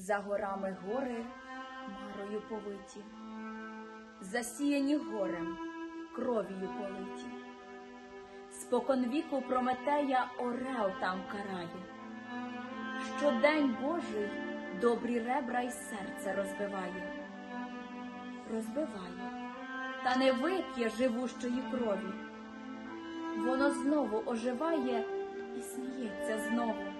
За горами гори хмарою повиті, засіяні горем, кров'ю политі. Споконвіку Прометея орел там карає. Щодень Божий добрі ребра й серце розбиває. Розбиває, та не вип'є живущої крові. Воно знову оживає і сміється знову.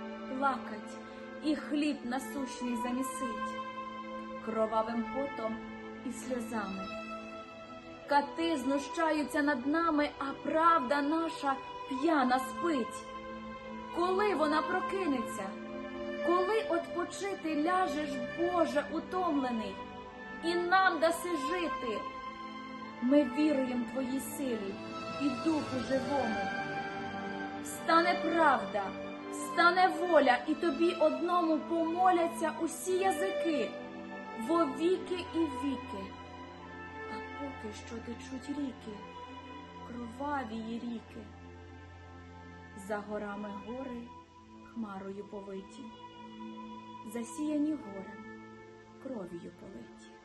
плакать, і хліб насущний замісить, кровавим потом і сльозами. Кати знущаються над нами, а правда наша п'яна спить. Коли вона прокинеться? Коли отпочити ляжеш, Боже, утомлений, і нам даси жити? Ми віруємо Твоїй силі і Духу живому. Стане правда, стане воля, і тобі одному помоляться усі язики, во віки і віки. А поки що течуть ріки, кровавії ріки. За горами гори хмарою повиті, засіяні горем, кров'ю политі.